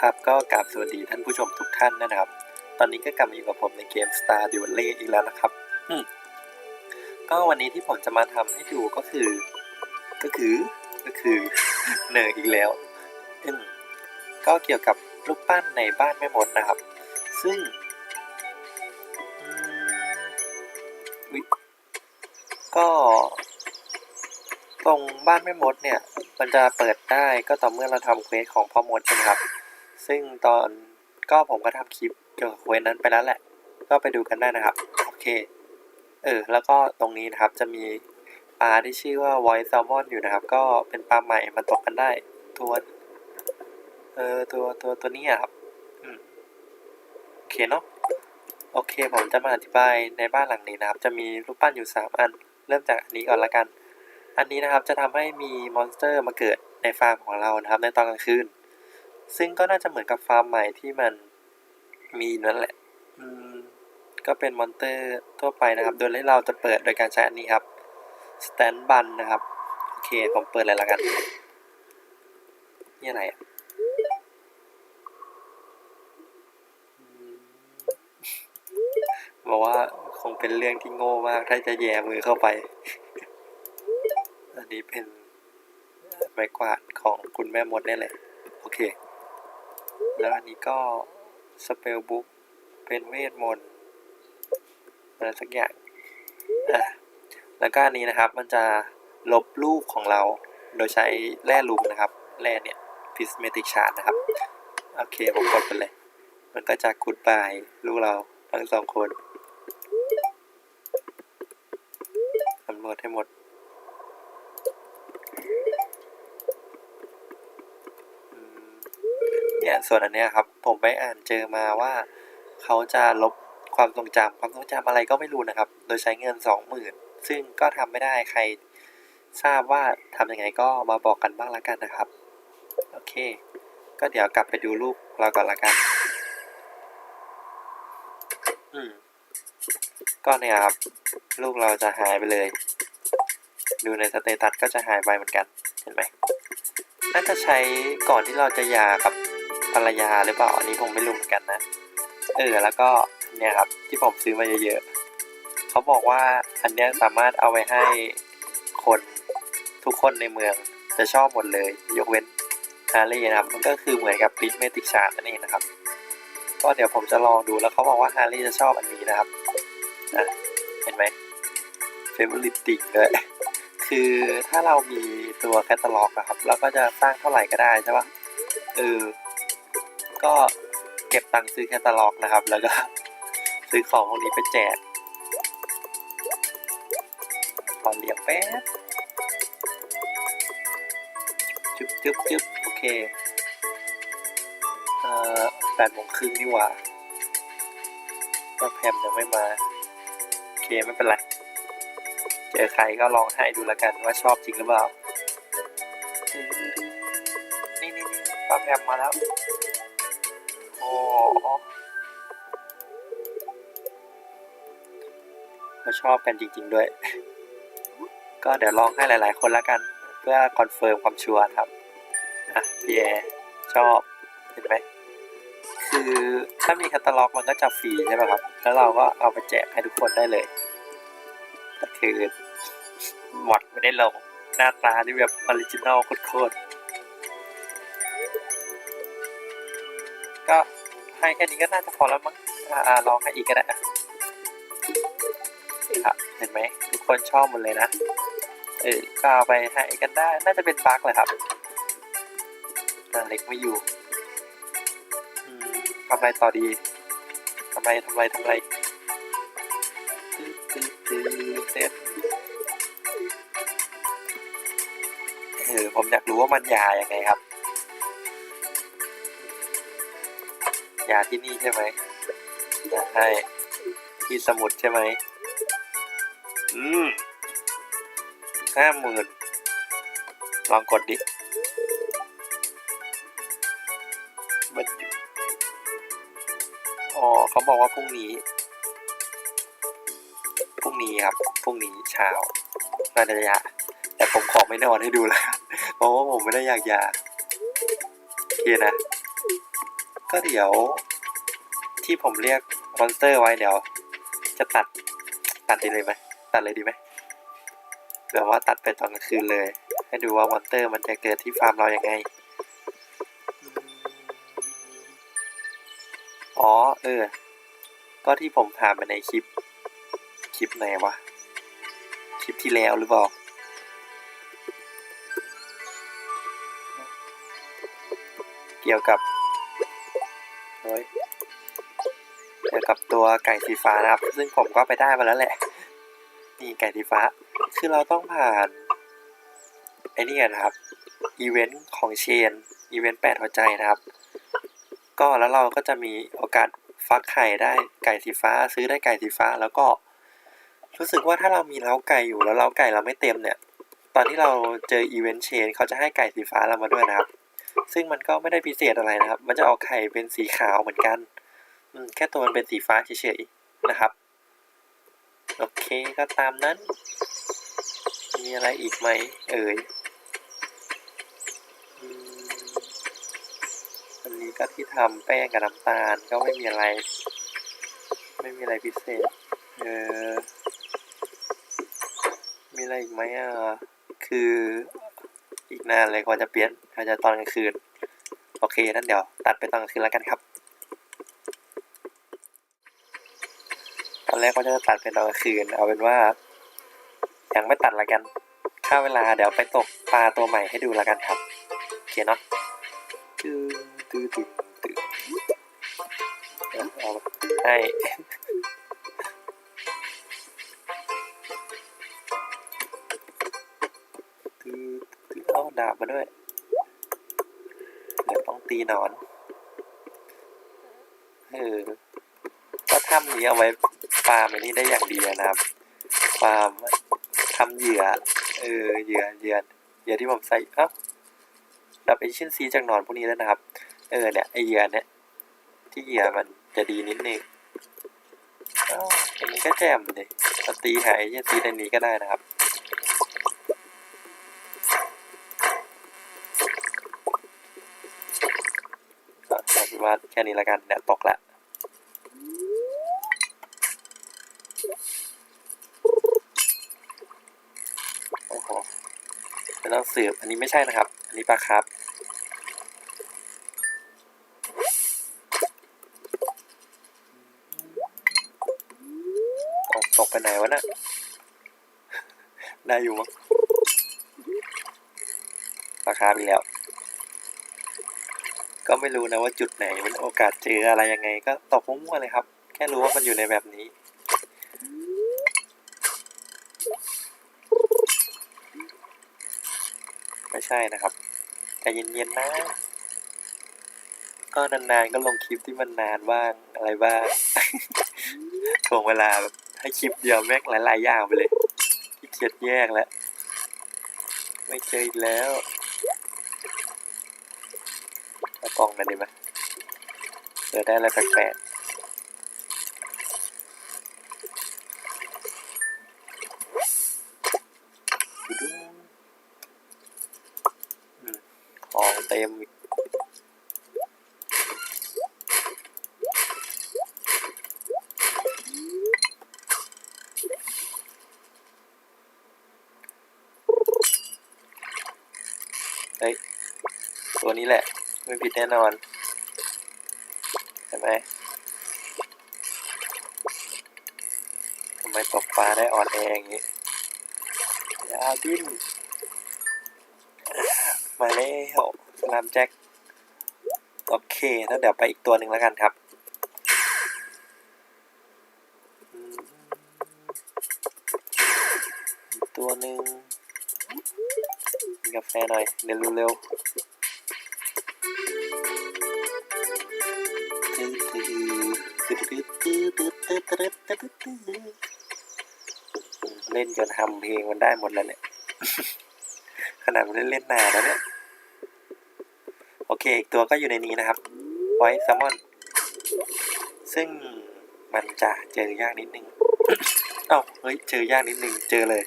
ครับก็กราบสวัสดีท่านผู้ชมทุกท่านนะครับ ตอนนี้ก็กลับมาอยู่กับผมในเกม Star d u e l อีกแล้วนะครับอืมก็วันนี้ที่ผมจะมาทำให้ดูก็คือ ก็คือก็คือเนยอีกแล้วอืมก็เกี่ยวกับรูปปั้นในบ้านแม่มดนะครับ ซึ่งอืมอุ๊ยก็ตรงบ้านแม่มดเนี่ย มันจะเปิดได้ก็ต่อเมื่อเราทำเควสของพ่อมดใช่ไหมครับ ซึ่งตอนก็ผมก็ทำคลิปเกี่ยวกับเควสนั้นไปแล้วแหละ ก็ไปดูกันได้นะครับ โอเค เออ แล้วก็ตรงนี้นะครับจะมีปลาที่ชื่อว่า Voice Salmon อยู่นะครับ ก็เป็นปลาใหม่มันตกกันได้ ตัวเออตัวตัวตัวนี้อะครับโอเคเนาะโอเค ผมจะมาอธิบายในบ้านหลังนี้นะครับ จะมีรูปปั้นอยู่ 3 อัน เริ่มจากอันนี้ก่อนละกัน อันนี้นะครับจะทำให้มีมอนสเตอร์มาเกิดในฟาร์มของเรานะครับ ในตอนกลางคืน ซึ่งก็น่าจะเหมือนกับฟาร์มใหม่ที่มันมีนั่นแหละ อืม ก็เป็นมอนเตอร์ทั่วไปนะครับ โดยที่เราจะเปิดโดยการใช้อันนี้ครับสแตนบันนะครับ โอเค ผมเปิดเลยละกัน นี่อะไรอะบอกว่าคงเป็นเรื่องที่โง่มาก ถ้าจะแย่มือเข้าไป อันนี้เป็นไม้กวาดของคุณแม่มดนี่แหละ แล้วอันนี้ก็สเปลบุ๊กเป็นเวทมนต์อะไรสักอย่างอะแล้วก็อันนี้นะครับมันจะลบรูปของเราโดยใช้แร่ลุมนะครับแร่เนี่ยพิสเมติกชาร์ดนะครับ โอเค ผมกดไปเลย มันก็จะกุดบายลูกเราทั้งสองคนสำรวจให้หมด อืมเนี่ย ส่วนอันเนี้ยครับ ผมไปอ่านเจอมาว่า เขาจะลบความทรงจำความทรงจำอะไรก็ไม่รู้นะครับ โดยใช้เงินสองหมื่นซึ่งก็ทำไม่ได้ใครทราบว่าทำยังไงก็มาบอกกันบ้างละกันนะครับ โอเค ก็เดี๋ยวกลับไปดูรูปเราก่อนละกัน อืมก็เนี่ยครับ ลูกเราจะหายไปเลย ดูในสเตตัสก็จะหายไปเหมือนกัน เห็นไหมน่าจะใช้ก่อนที่เราจะหย่ากับ ภรรยาหรือเปล่าอันนี้ผมไม่รู้เหมือนกันนะ เออแล้วก็เนี่ยครับที่ผมซื้อมาเยอะๆเขาบอกว่าอันเนี้ยสามารถเอาไว้ให้คนทุกคนในเมืองจะชอบหมดเลย ยกเว้นฮาร์รี่นะครับ มันก็คือเหมือนกับปิดเมติกชาร์นั่นเองนะครับ ก็เดี๋ยวผมจะลองดูแล้วเขาบอกว่าฮาร์รี่จะชอบอันนี้นะครับอะเห็นไหมเฟเวอร์ลิตติงเลยคือถ้าเรามีตัวแคตตาล็อกอะครับ เราก็จะสร้างเท่าไหร่ก็ได้ใช่ปะเออ ก็เก็บตังค์ซื้อแคตตาล็อกนะครับ แล้วก็ซื้อของพวกนี้ไปแจกขอเลี้ยงแป๊บจึ๊บจึ๊บจึ๊บโอเค เอ่อแปดโมงครึ่งนี่หว่าก็แพมยังไม่มา โอเค ไม่เป็นไร เจอใครก็ลองให้ดูแล้วกันว่าชอบจริงหรือเปล่า นี่นี่นี่ป้าแพมมาแล้ว เขาชอบกันจริง ๆ ด้วย ก็เดี๋ยวลองให้หลาย ๆ คนแล้วกัน เพื่อคอนเฟิร์มความชัวร์ครับ อะพี่แอร์ชอบ เห็นไหม คือถ้ามีแคตตาล็อกมันก็จะฟรีใช่ไหมครับ แล้วเราก็เอาไปแจกให้ทุกคนได้เลยแต่คือหมดไม่ได้ลง หน้าตาที่แบบออริจินอลโคตรๆก็ ให้แค่นี้ก็น่าจะพอแล้วมั้งอ่าอ่าลองให้อีกก็ได้อะนี่ครับเห็นไหมทุกคนชอบหมดเลยนะเออก็เอาไปให้กันได้ น่าจะเป็นบั๊กเลยครับแต่เล็กไม่อยู่ทำอะไรต่อดีทำไรทำไรทำไรตื้อตื้อตื้อเต้นเออผมอยากรู้ว่ามันยายังไงครับ ยาที่นี่ใช่ไหมอยากให้ที่สมุดใช่ไหมอืมห้าหมื่นลองกดดิมันอ๋อเขาบอกว่าพรุ่งนี้พรุ่งนี้ครับพรุ่งนี้เช้าน่าจะยาแต่ผมขอไม่นอนให้ดูแล้วกันเพราะว่าผมไม่ได้อยากยาโอเคนะ ก็เดี๋ยวที่ผมเรียกมอนสเตอร์ไว้เดี๋ยว จะตัดตัดดีเลยไหมตัดเลยดีไหมแบบว่าตัดไปตอนกลางคืนเลย ให้ดูว่ามอนสเตอร์มันจะเกิดที่ฟาร์มเรายังไง อ๋อเออ ก็ที่ผมถามไปในคลิป คลิปไหนวะ คลิปที่แล้วหรือเปล่าเกี่ยวกับ เยเกี่ยวกับตัวไก่สีฟ้านะครับ ซึ่งผมก็ไปได้มาแล้วแหละ นี่ไก่สีฟ้า คือเราต้องผ่านไอ้นี่กันนะครับ อีเวนต์ของเชน อีเวนต์แปดหัวใจนะครับ ก็แล้วเราก็จะมีโอกาสฟักไข่ได้ไก่สีฟ้า ซื้อได้ไก่สีฟ้าแล้วก็ รู้สึกว่าถ้าเรามีเล้าไก่อยู่แล้วเล้าไก่เราไม่เต็มเนี่ย ตอนที่เราเจออีเวนต์เชนเขาจะให้ไก่สีฟ้าเรามาด้วยนะครับ ซึ่งมันก็ไม่ได้พิเศษอะไรนะครับ มันจะออกไข่เป็นสีขาวเหมือนกัน อืม แค่ตัวมันเป็นสีฟ้าเฉยๆนะครับ โอเคก็ตามนั้น มีอะไรอีกไหม เอ่ยอันนี้ก็ที่ทำแป้งกับน้ำตาลก็ไม่มีอะไร ไม่มีอะไรพิเศษ เออ มีอะไรอีกไหมอะ คือ อีกนานเลยกว่าจะเปลี่ยนอาจะตอนกลางคืน โอเคนั่นเดี๋ยว ตัดไปตอนกลางคืนแล้วกันครับ ตอนแรกก็จะตัดเป็นตอนกลางคืน เอาเป็นว่า ยังไม่ตัดละกันค่าเวลาเดี๋ยวไปตกปลาตัวใหม่ให้ดูละกันครับ โอเคเนาะตื้อตื้อตื้อตื้อเดี๋ยวเอาให้ ดาบมาด้วย เดี๋ยวต้องตีนอนเออก็ถ้ำนี้เอาไว้ฟาร์มอันนี้ได้อย่างดีนะครับฟาร์มทำเหยื่อ เออ เหยื่อ เหยื่อ เหยื่อที่ผมใส่เอ้าดับไอชิ้นซีจากนอนพวกนี้แล้วนะครับ เออ เนี่ย ไอเหยื่อเนี่ย ที่เหยื่อมันจะดีนิดนึงอ้าวอันนี้ก็แจ่มเลยตีหายไอชิ้นซีในนี้ก็ได้นะครับ ก็เอาเป็นว่าแค่นี้ละกันเนี่ยตกละโอ้โหไม่ต้องสืบอันนี้ไม่ใช่นะครับ อันนี้ปลาครับเอาตกไปไหนวะน่ะได้อยู่มั้งปลาคาร์ฟอีกแล้ว ก็ไม่รู้นะว่าจุดไหนมันโอกาสเจออะไรยังไง ก็ตกมั่วๆเลยครับ แค่รู้ว่ามันอยู่ในแบบนี้ ไม่ใช่นะครับใจเย็นๆนะ ก็นานๆก็ลงคลิปที่มันนานบ้างอะไรบ้างถ่วงเวลาให้คลิปเดียวแม่งหลายๆอย่างไปเลยที่เกียดแยกแล้ว ไม่เจออีกแล้วมากล่อง กันดีไหมเจอได้อะไรแปลกๆดูอืมของเต็มอีกเฮ้ย ตัวนี้แหละ ไม่ผิดแน่นอน ใช่ไหมทำไมตกปลาได้อ่อนแออย่างนี้ยาดิ้น มาแล้วสลามแจ็ค โอเคแล้วเดี๋ยวไปอีกตัวหนึ่งแล้วกันครับตัวหนึ่งกินกาแฟหน่อยเร็วเร็ว เล่นจนทำเพลงมันได้หมดแล้วเนี่ย ขนาดมันเล่นเล่นนานแล้วเนี่ย โอเค อีกตัวก็อยู่ในนี้นะครับ ไวท์แซลมอน ซึ่งมันจะเจอยากนิดนึง เอ้า เฮ้ย เจอยากนิดนึง เจอเลย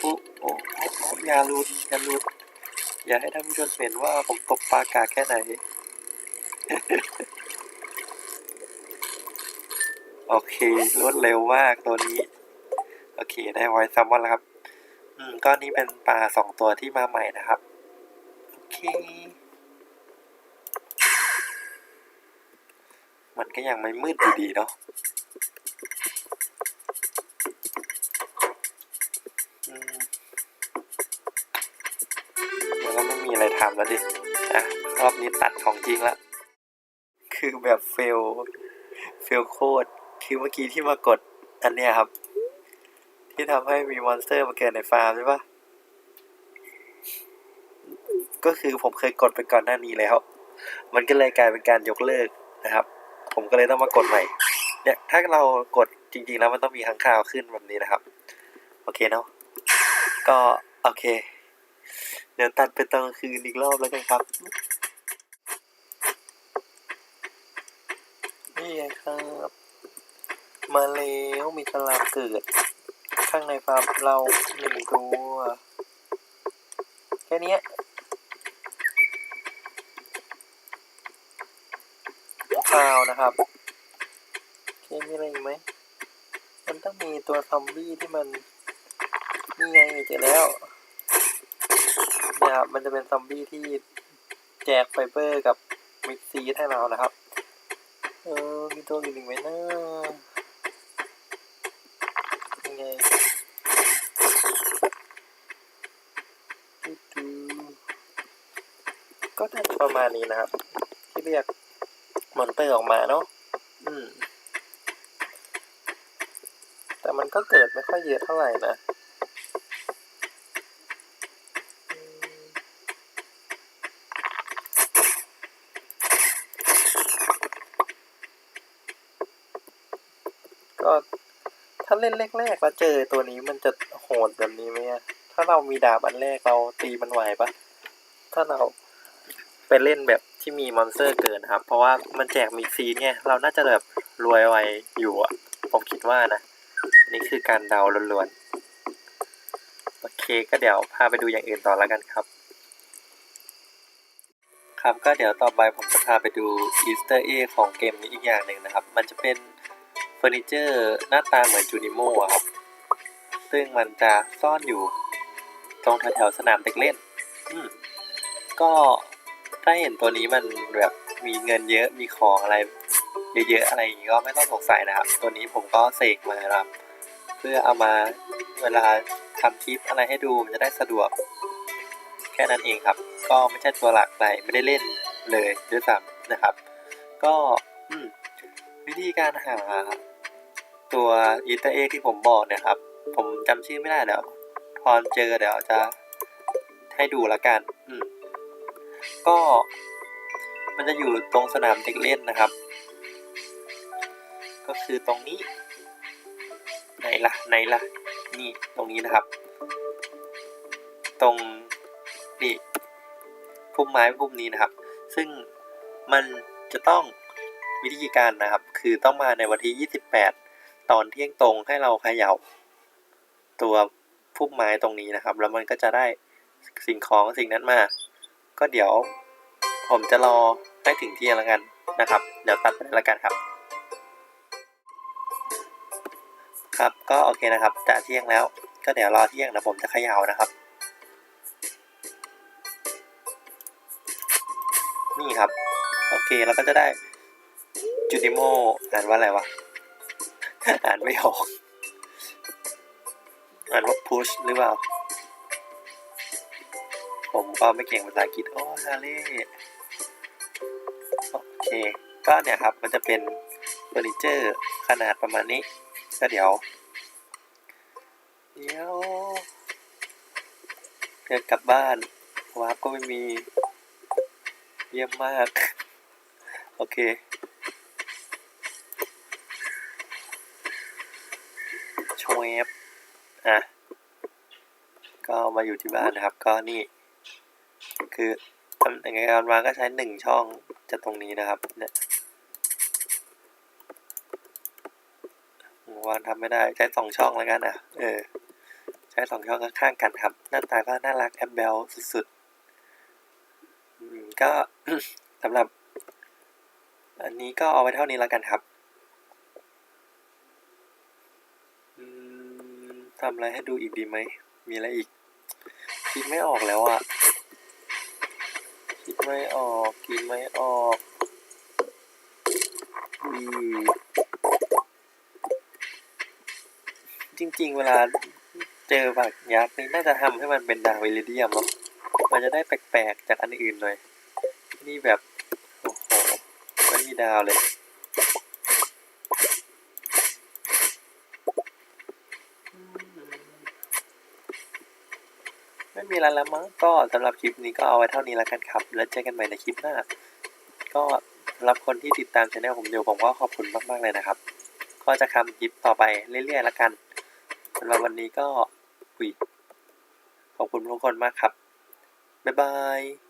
โอ้โอ้โอ้โอ้อยาลุดยาลุด อย่าให้ท่านผู้ชมเห็นว่าผมตกปลากาแค่ไหน โอเครวดเร็วมากตัวนี้ โอเคได้ไวซัมมอนแล้วครับ อืมก้อนนี้เป็นปลาสองตัวที่มาใหม่นะครับ โอเค มันก็ยังไม่มืดดีๆเนาะ แล้วดิอะรอบนี้ตัดของจริงละ คือแบบเฟล เฟลโคตร คือเมื่อกี้ที่มากดอันเนี้ยครับ ที่ทำให้มีมอนสเตอร์มาเกิดในฟาร์มใช่ปะก็คือผมเคยกดไปก่อนหน้านี้แล้ว มันก็เลยกลายเป็นการยกเลิกนะครับ ผมก็เลยต้องมากดใหม่ เนี่ย ถ้าเรากดจริง ๆ แล้วมันต้องมีข้างข่าวขึ้นแบบนี้นะครับ โอเคเนาะ ก็โอเค เดี๋ยวตัดไปตอนกลางคืนอีกรอบแล้วกันครับ นี่ไงครับ มาแล้วมีสลามเกิด ข้างในฟาร์มเราหนึ่งตัวแค่นี้ยข้าวนะครับโอเคมีอะไรอีกไหม มันต้องมีตัวซอมบี้ที่มัน นี่ไงเจอแล้ว นี่ยครับ มันจะเป็นซอมบี้ที่แจกไฟเบอร์กับมิกซีให้เรานะครับ เออ มีตัวอื่นอีกไหมนะยังไงดูดูก็น่าจะประมาณนี้นะครับ ที่เรียกมอนเตอร์ออกมาเนาะอืมแต่มันก็เกิดไม่ค่อยเยอะเท่าไหร่นะ ก็ถ้าเล่นแรกๆแล้วเจอตัวนี้มันจะโหดแบบนี้ไหมถ้าเรามีดาบอันแรกเราตีมันไหวปะถ้าเราไปเล่นแบบที่มีมอนสเตอร์เกินครับ เพราะว่ามันแจกมีซีเนไงเราน่าจะแบบรวยไวอยู่อะผมคิดว่านะ นี่คือการเดาล้วนๆ โอเคก็เดี๋ยวพาไปดูอย่างอื่นต่อแล้วกันครับ ครับก็เดี๋ยวต่อไปผมจะพาไปดูอีสเตอร์เอของเกมนี้อีกอย่างหนึ่งนะครับ มันจะเป็น เฟอร์นิเจอร์หน้าตาเหมือนจูนิโมอะครับ ซึ่งมันจะซ่อนอยู่ตรงแถวๆสนามเด็กเล่น อืมก็ถ้าเห็นตัวนี้มันแบบมีเงินเยอะมีของอะไร เยอะๆอะไรอย่างงี้ก็ไม่ต้องสงสัยนะครับ ตัวนี้ผมก็เสกมาครับ เพื่อเอามาเวลาทำคลิปอะไรให้ดูมันจะได้สะดวก แค่นั้นเองครับ ก็ไม่ใช่ตัวหลักอะไรไม่ได้เล่นเลยด้วยซ้ำนะครับ ก็วิธีการหา ตัวอีเตอร์เอที่ผมบอกเนี่ยครับ ผมจำชื่อไม่ได้เดี๋ยวพอเจอเดี๋ยวจะให้ดูละกัน อืม ก็มันจะอยู่ตรงสนามเด็กเล่นนะครับ ก็คือตรงนี้ ไหนล่ะ ไหนล่ะ นี่ตรงนี้นะครับ ตรงนี่พุ่มไม้พุ่มนี้นะครับ ซึ่งมันจะต้องวิธีการนะครับ คือต้องมาในวันที่ 28 ตอนเที่ยงตรงให้เราเขย่าตัวพุ่มไม้ตรงนี้นะครับ แล้วมันก็จะได้สิ่งของสิ่งนั้นมา ก็เดี๋ยวผมจะรอให้ถึงเที่ยงแล้วกันนะครับ เดี๋ยวตัดไปแล้วกันครับ ครับก็โอเคนะครับจะเที่ยงแล้ว ก็เดี๋ยวรอเที่ยงนะผมจะเขย่านะครับนี่ครับ โอเค แล้วก็จะได้จูนิโมอ่านว่าอะไรวะ อ่านไม่ออกอ่านว่า push หรือเปล่า ผมก็ไม่เก่งภาษาอังกฤษโอ้ฮาเล่โอเคก็เนี่ยครับมันจะเป็นเฟอร์นิเจอร์ขนาดประมาณนี้ ก็เดี๋ยว เดี๋ยวเดินกลับบ้านวาร์ปก็ไม่มี เยี่ยมมาก โอเค โชว์แอปอะก็มาอยู่ที่บ้านนะครับ ก็นี่ คือทำยังไงการวางก็ใช้หนึ่งช่องจะตรงนี้นะครับ เนี่ยวางทำไม่ได้ใช้สองช่องแล้วกันอะ เออ ใช้สองช่องข้างๆกันครับ หน้าตาก็น่ารักแอปเบลสุดๆก็สำหรับ อันนี้ก็เอาไว้เท่านี้แล้วกันครับ อืม ทำอะไรให้ดูอีกดีไหม มีอะไรอีก คิดไม่ออกแล้วอะคิดไม่ออก คิดไม่ออกอืมจริง ๆ เวลาเจอบักยักษ์นี่น่าจะทำให้มันเป็นดาวอิริเดียมเนาะมันจะได้แปลกๆจากอันอื่นหน่อย นี่แบบ โอ้โหไม่มีดาวเลย ม่มีอะไรแล้วมั้งก็สำหรับคลิปนี้ก็เอาไว้เท่านี้แล้วกันครับ แล้วเจอกันใหม่ในคลิปหน้า ก็สำหรับคนที่ติดตามช anel ผมอยู่ผมก็ขอบคุณมากๆเลยนะครับ ก็จะทำคลิปต่อไปเรื่อยๆแล้วกันสำหรับวันนี้ก็ขอบคุณทุกคนมากครับบ๊ายบาย